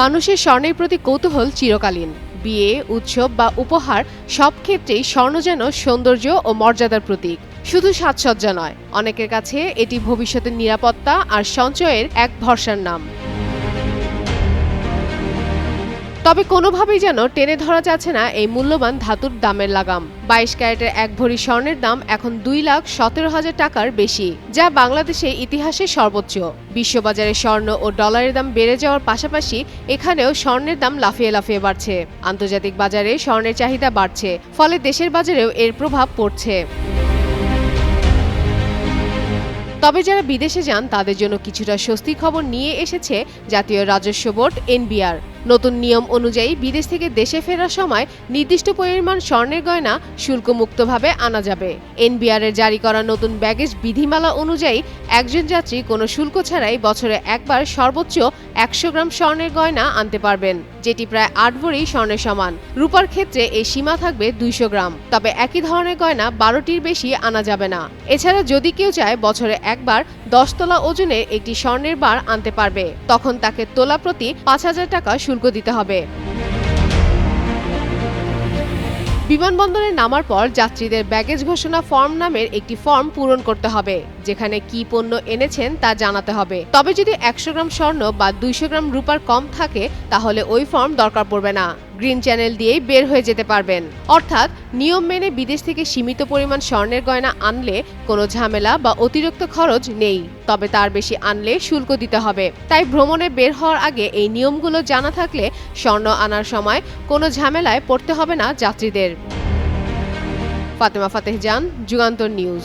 মানুষের স্বর্ণের প্রতি কৌতূহল চিরকালীন। বিয়ে, উৎসব বা উপহার সব ক্ষেত্রেই স্বর্ণ যেন সৌন্দর্য ও মর্যাদার প্রতীক। শুধু সাজসজ্জা নয়, অনেকের কাছে এটি ভবিষ্যতের নিরাপত্তা আর সঞ্চয়ের এক ভরসার নাম। তবে কোনোভাবেই যেন টেনে ধরা যাচ্ছে না এই মূল্যবান ধাতুর দামের লাগাম। বাইশ ক্যারেটের এক ভরি স্বর্ণের দাম এখন দুই লাখ সতেরো হাজার টাকার বেশি, যা বাংলাদেশে ইতিহাসে সর্বোচ্চ। বিশ্ববাজারে স্বর্ণ ও ডলারের দাম বেড়ে যাওয়ার পাশাপাশি এখানেও স্বর্ণের দাম লাফিয়ে লাফিয়ে বাড়ছে। আন্তর্জাতিক বাজারে স্বর্ণের চাহিদা বাড়ছে, ফলে দেশের বাজারেও এর প্রভাব পড়ছে। তবে যারা বিদেশে যান, তাদের জন্য কিছুটা স্বস্তির খবর নিয়ে এসেছে জাতীয় রাজস্ব বোর্ড, এনবিআর। নতুন নিয়ম অনুযায়ী বিদেশ থেকে দেশে ফেরার সময় নির্দিষ্ট পরিমাণ স্বর্ণের গয়না শুল্কমুক্তভাবে আনা যাবে। এনবিআর এর জারি করা নতুন ব্যাগেজ বিধিমালা অনুযায়ী একজন যাত্রী কোনো শুল্ক ছাড়াই বছরে একবার সর্বোচ্চ একশো গ্রাম স্বর্ণের গয়না আনতে পারবেন। যেটি প্রায় আট ভরি স্বর্ণের সমান। রূপার ক্ষেত্রে এই সীমা থাকবে দুইশো গ্রাম। তবে একই ধরনের গয়না বারোটির বেশি আনা যাবে না। এছাড়া যদি কেউ চায় বছরে একবার দশ তোলা ওজনের একটি স্বর্ণের বার আনতে পারবে, তখন তাকে তোলা প্রতি পাঁচ হাজার টাকা শুল্ক দিতে হবে। বিমানবন্দরে নামার পর যাত্রীদের ব্যাগেজ ঘোষণা ফর্ম নামের একটি ফর্ম পূরণ করতে হবে, যেখানে কি পণ্য এনেছেন তা জানাতে হবে। তবে যদি একশো গ্রাম স্বর্ণ বা দুইশো গ্রাম রূপার কম থাকে, তাহলে ওই ফর্ম দরকার পড়বে না। গ্রিন চ্যানেল দিয়েই বের হয়ে যেতে পারবেন। অর্থাৎ নিয়ম মেনে বিদেশ থেকে সীমিত পরিমাণ স্বর্ণের গয়না আনলে কোনো ঝামেলা বা অতিরিক্ত খরচ নেই, তবে তার বেশি আনলে শুল্ক দিতে হবে। তাই ভ্রমণে বের হওয়ার আগে এই নিয়মগুলো জানা থাকলে স্বর্ণ আনার সময় কোনো ঝামেলায় পড়তে হবে না যাত্রীদের। ফাতেমা ফাতেহ জান, যুগান্তর নিউজ।